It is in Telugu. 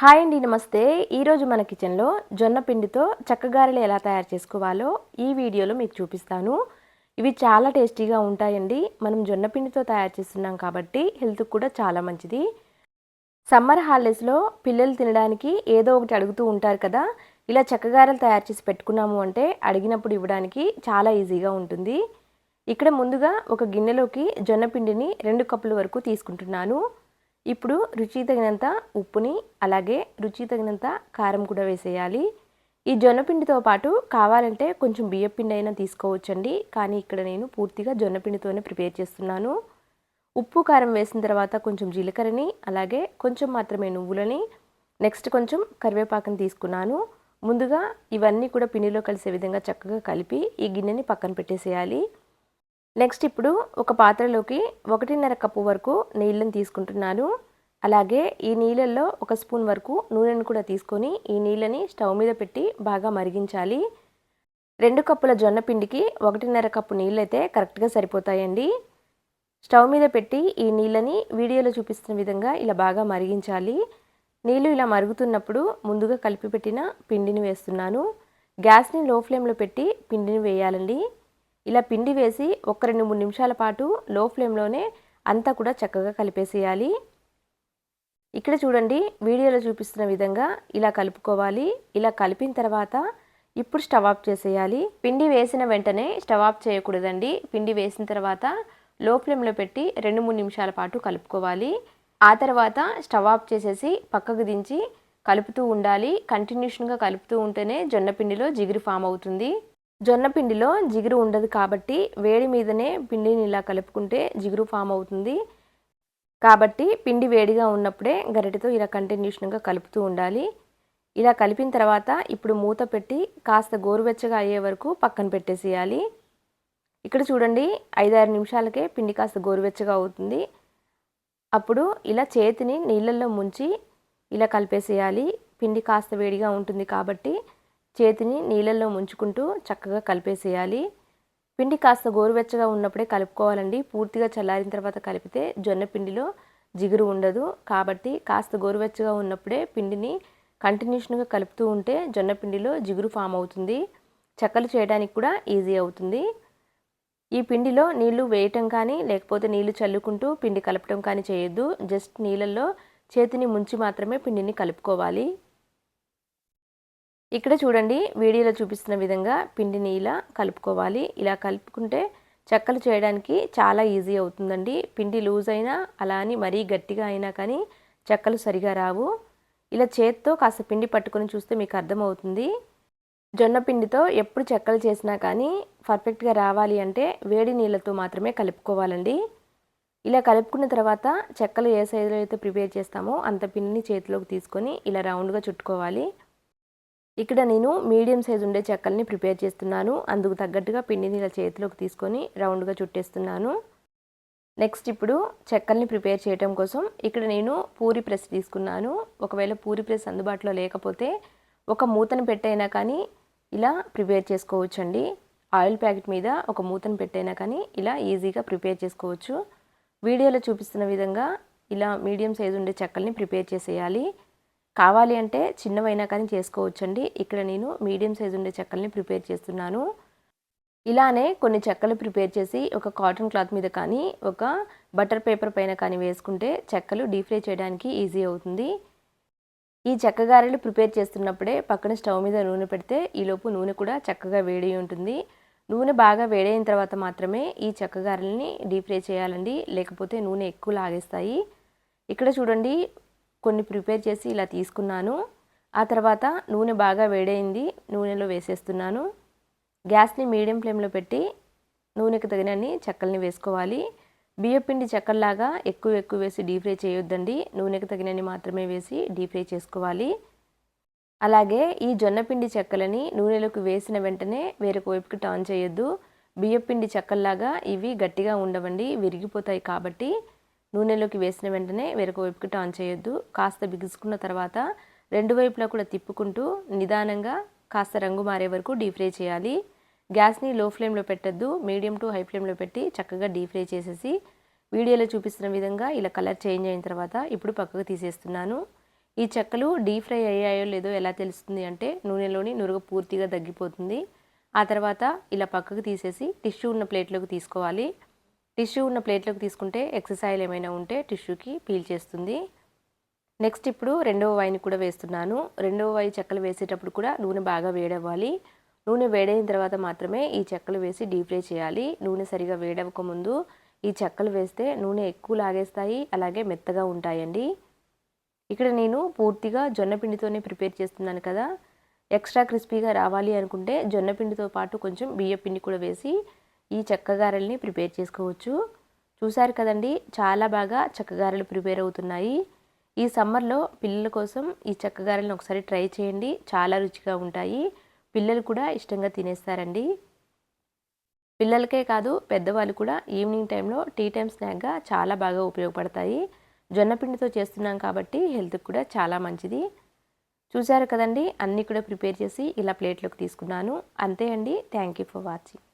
హాయ్ అండి నమస్తే. ఈరోజు మన కిచెన్లో జొన్న పిండితో చక్కగారెలు ఎలా తయారు చేసుకోవాలో ఈ వీడియోలో మీకు చూపిస్తాను. ఇవి చాలా టేస్టీగా ఉంటాయండి. మనం జొన్న పిండితో తయారు చేస్తున్నాం కాబట్టి హెల్త్కి కూడా చాలా మంచిది. సమ్మర్ హాలిడేస్లో పిల్లలు తినడానికి ఏదో ఒకటి అడుగుతూ ఉంటారు కదా. ఇలా చక్కగారెలు తయారు చేసి పెట్టుకున్నాము అంటే అడిగినప్పుడు ఇవ్వడానికి చాలా ఈజీగా ఉంటుంది. ఇక్కడ ముందుగా ఒక గిన్నెలోకి జొన్న పిండిని రెండు కప్పుల వరకు తీసుకుంటున్నాను. ఇప్పుడు రుచి తగినంత ఉప్పుని అలాగే రుచి తగినంత కారం కూడా వేసేయాలి. ఈ జొన్నపిండితో పాటు కావాలంటే కొంచెం బియ్యపిండి అయినా తీసుకోవచ్చండి. కానీ ఇక్కడ నేను పూర్తిగా జొన్నపిండితోనే ప్రిపేర్ చేస్తున్నాను. ఉప్పు కారం వేసిన తర్వాత కొంచెం జీలకర్రని అలాగే కొంచెం మాత్రమే నువ్వులని నెక్స్ట్ కొంచెం కరివేపాకుని తీసుకున్నాను. ముందుగా ఇవన్నీ కూడా పిండిలో కలిసే విధంగా చక్కగా కలిపి ఈ గిన్నెని పక్కన పెట్టేసేయాలి. నెక్స్ట్ ఇప్పుడు ఒక పాత్రలోకి ఒకటిన్నర కప్పు వరకు నీళ్ళని తీసుకుంటున్నాను. అలాగే ఈ నీళ్ళల్లో ఒక స్పూన్ వరకు నూనెను కూడా తీసుకొని ఈ నీళ్ళని స్టవ్ మీద పెట్టి బాగా మరిగించాలి. రెండు కప్పుల జొన్న పిండికి ఒకటిన్నర కప్పు నీళ్ళైతే కరెక్ట్గా సరిపోతాయండి. స్టవ్ మీద పెట్టి ఈ నీళ్ళని వీడియోలో చూపిస్తున్న విధంగా ఇలా బాగా మరిగించాలి. నీళ్ళు ఇలా మరుగుతున్నప్పుడు ముందుగా కలిపి పెట్టిన పిండిని వేస్తున్నాను. గ్యాస్ని లో ఫ్లేమ్లో పెట్టి పిండిని వేయాలండి. ఇలా పిండి వేసి ఒక రెండు మూడు నిమిషాల పాటు లో ఫ్లేమ్లోనే అంతా కూడా చక్కగా కలిపేసేయాలి. ఇక్కడ చూడండి వీడియోలో చూపిస్తున్న విధంగా ఇలా కలుపుకోవాలి. ఇలా కలిపిన తర్వాత ఇప్పుడు స్టవ్ ఆఫ్ చేసేయాలి. పిండి వేసిన వెంటనే స్టవ్ ఆఫ్ చేయకూడదండి. పిండి వేసిన తర్వాత లో ఫ్లేమ్లో పెట్టి రెండు మూడు నిమిషాల పాటు కలుపుకోవాలి. ఆ తర్వాత స్టవ్ ఆఫ్ చేసేసి పక్కకు దించి కలుపుతూ ఉండాలి. కంటిన్యూషన్గా కలుపుతూ ఉంటేనే జొన్న పిండిలో జిగురు ఫామ్ అవుతుంది. జొన్న పిండిలో జిగురు ఉండదు కాబట్టి వేడి మీదనే పిండిని ఇలా కలుపుకుంటే జిగురు ఫామ్ అవుతుంది. కాబట్టి పిండి వేడిగా ఉన్నప్పుడే గరిటెతో ఇలా కంటిన్యూషన్గా కలుపుతూ ఉండాలి. ఇలా కలిపిన తర్వాత ఇప్పుడు మూత పెట్టి కాస్త గోరువెచ్చగా అయ్యే వరకు పక్కన పెట్టేసేయాలి. ఇక్కడ చూడండి ఐదారు నిమిషాలకే పిండి కాస్త గోరువెచ్చగా అవుతుంది. అప్పుడు ఇలా చేతిని నీళ్ళల్లో ముంచి ఇలా కలిపేసేయాలి. పిండి కాస్త వేడిగా ఉంటుంది కాబట్టి చేతిని నీళ్ళల్లో ముంచుకుంటూ చక్కగా కలిపేసేయాలి. పిండి కాస్త గోరువెచ్చగా ఉన్నప్పుడే కలుపుకోవాలండి. పూర్తిగా చల్లారిన తర్వాత కలిపితే జొన్న పిండిలో జిగురు ఉండదు. కాబట్టి కాస్త గోరువెచ్చగా ఉన్నప్పుడే పిండిని కంటిన్యూషన్గా కలుపుతూ ఉంటే జొన్న పిండిలో జిగురు ఫామ్ అవుతుంది. చెక్కలు చేయడానికి కూడా ఈజీ అవుతుంది. ఈ పిండిలో నీళ్ళు వేయటం కానీ లేకపోతే నీళ్ళు చల్లుకుంటూ పిండి కలపటం కానీ చేయొద్దు. జస్ట్ నీళ్ళల్లో చేతిని ముంచి మాత్రమే పిండిని కలుపుకోవాలి. ఇక్కడ చూడండి వీడియోలో చూపిస్తున్న విధంగా పిండిని ఇలా కలుపుకోవాలి. ఇలా కలుపుకుంటే చెక్కలు చేయడానికి చాలా ఈజీ అవుతుందండి. పిండి లూజ్ అయినా అలా అని మరీ గట్టిగా అయినా కానీ చెక్కలు సరిగా రావు. ఇలా చేత్తో కాస్త పిండి పట్టుకొని చూస్తే మీకు అర్థమవుతుంది. జొన్న పిండితో ఎప్పుడు చెక్కలు చేసినా కానీ పర్ఫెక్ట్గా రావాలి అంటే వేడి నీళ్ళతో మాత్రమే కలుపుకోవాలండి. ఇలా కలుపుకున్న తర్వాత చెక్కలు ఏ సైజులో అయితే ప్రిపేర్ చేస్తామో అంత పిండిని చేతిలోకి తీసుకొని ఇలా రౌండ్గా చుట్టుకోవాలి. ఇక్కడ నేను మీడియం సైజ్ ఉండే చెక్కల్ని ప్రిపేర్ చేస్తున్నాను. అందుకు తగ్గట్టుగా పిండిని ఇలా చేతిలోకి తీసుకొని రౌండ్గా చుట్టేస్తున్నాను. నెక్స్ట్ ఇప్పుడు చెక్కల్ని ప్రిపేర్ చేయడం కోసం ఇక్కడ నేను పూరి ప్రెస్ తీసుకున్నాను. ఒకవేళ పూరి ప్రెస్ అందుబాటులో లేకపోతే ఒక మూతను పెట్టైనా కానీ ఇలా ప్రిపేర్ చేసుకోవచ్చండి. ఆయిల్ ప్యాకెట్ మీద ఒక మూతను పెట్టైనా కానీ ఇలా ఈజీగా ప్రిపేర్ చేసుకోవచ్చు. వీడియోలో చూపిస్తున్న విధంగా ఇలా మీడియం సైజు ఉండే చెక్కల్ని ప్రిపేర్ చేసేయాలి. కావాలి అంటే చిన్నవైనా కానీ చేసుకోవచ్చండి. ఇక్కడ నేను మీడియం సైజు ఉండే చెక్కల్ని ప్రిపేర్ చేస్తున్నాను. ఇలానే కొన్ని చెక్కలు ప్రిపేర్ చేసి ఒక కాటన్ క్లాత్ మీద కానీ ఒక బటర్ పేపర్ పైన కానీ వేసుకుంటే చెక్కలు డీప్ ఫ్రై చేయడానికి ఈజీ అవుతుంది. ఈ చెక్క గారెలు ప్రిపేర్ చేస్తున్నప్పుడే పక్కన స్టవ్ మీద నూనె పెడితే ఈలోపు నూనె కూడా చక్కగా వేడి ఉంటుంది. నూనె బాగా వేడైన తర్వాత మాత్రమే ఈ చెక్క గారెల్ని డీప్ ఫ్రై చేయాలండి. లేకపోతే నూనె ఎక్కువ లాగేస్తాయి. ఇక్కడ చూడండి కొన్ని ప్రిపేర్ చేసి ఇలా తీసుకున్నాను. ఆ తర్వాత నూనె బాగా వేడైంది నూనెలో వేసేస్తున్నాను. గ్యాస్ని మీడియం ఫ్లేమ్లో పెట్టి నూనెకి తగినన్ని చెక్కల్ని వేసుకోవాలి. బియ్యపిండి చెక్కల్లాగా ఎక్కువ ఎక్కువ వేసి డీప్ ఫ్రై చేయొద్దండి. నూనెకి తగినన్ని మాత్రమే వేసి డీప్ ఫ్రై చేసుకోవాలి. అలాగే ఈ జొన్నపిండి చెక్కలని నూనెలోకి వేసిన వెంటనే వేరొక వైపుకి టర్న్ చేయొద్దు. బియ్యపిండి చెక్కల్లాగా ఇవి గట్టిగా ఉండవండి విరిగిపోతాయి కాబట్టి. నూనెలోకి వేసిన వెంటనే వేరొక వైపుకి టర్న్ చేయొద్దు. కాస్త బిగుసుకున్న తర్వాత రెండు వైపులా కూడా తిప్పుకుంటూ నిదానంగా కాస్త రంగు మారే వరకు డీప్ ఫ్రై చేయాలి. గ్యాస్ని లో ఫ్లేమ్లో పెట్టద్దు మీడియం టు హై ఫ్లేమ్లో పెట్టి చక్కగా డీప్ ఫ్రై చేసేసి వీడియోలో చూపిస్తున్న విధంగా ఇలా కలర్ చేంజ్ అయిన తర్వాత ఇప్పుడు పక్కకు తీసేస్తున్నాను. ఈ చెక్కలు డీప్ ఫ్రై అయ్యాయో లేదో ఎలా తెలుస్తుంది అంటే నూనెలోని నురుగు పూర్తిగా తగ్గిపోతుంది. ఆ తర్వాత ఇలా పక్కకు తీసేసి టిష్యూ ఉన్న ప్లేట్లోకి తీసుకోవాలి. టిష్యూ ఉన్న ప్లేట్లోకి తీసుకుంటే ఎక్సర్సైజ్ ఏమైనా ఉంటే టిష్యూకి పీల్ చేస్తుంది. నెక్స్ట్ ఇప్పుడు రెండవ వైని కూడా వేస్తున్నాను. రెండవ వై చెక్కలు వేసేటప్పుడు కూడా నూనె బాగా వేడవ్వాలి. నూనె వేడైన తర్వాత మాత్రమే ఈ చెక్కలు వేసి డీప్ ఫ్రై చేయాలి. నూనె సరిగా వేడవక ముందు ఈ చెక్కలు వేస్తే నూనె ఎక్కువ లాగేస్తాయి అలాగే మెత్తగా ఉంటాయండి. ఇక్కడ నేను పూర్తిగా జొన్నపిండితోనే ప్రిపేర్ చేస్తున్నాను కదా. ఎక్స్ట్రా క్రిస్పీగా రావాలి అనుకుంటే జొన్న పిండితో పాటు కొంచెం బియ్య పిండి కూడా వేసి ఈ చెక్కగారెల్ని ప్రిపేర్ చేసుకోవచ్చు. చూశారు కదండి చాలా బాగా చెక్కగారెలు ప్రిపేర్ అవుతున్నాయి. ఈ సమ్మర్లో పిల్లల కోసం ఈ చెక్కగారెలను ఒకసారి ట్రై చేయండి చాలా రుచిగా ఉంటాయి. పిల్లలు కూడా ఇష్టంగా తినేస్తారండి. పిల్లలకే కాదు పెద్దవాళ్ళు కూడా ఈవినింగ్ టైంలో టీ టైం స్నాక్గా చాలా బాగా ఉపయోగపడతాయి. జొన్నపిండితో చేస్తున్నాం కాబట్టి హెల్త్కి కూడా చాలా మంచిది. చూశారు కదండి అన్నీ కూడా ప్రిపేర్ చేసి ఇలా ప్లేట్లోకి తీసుకున్నాను. అంతే అండి థ్యాంక్ యూ ఫర్ వాచింగ్.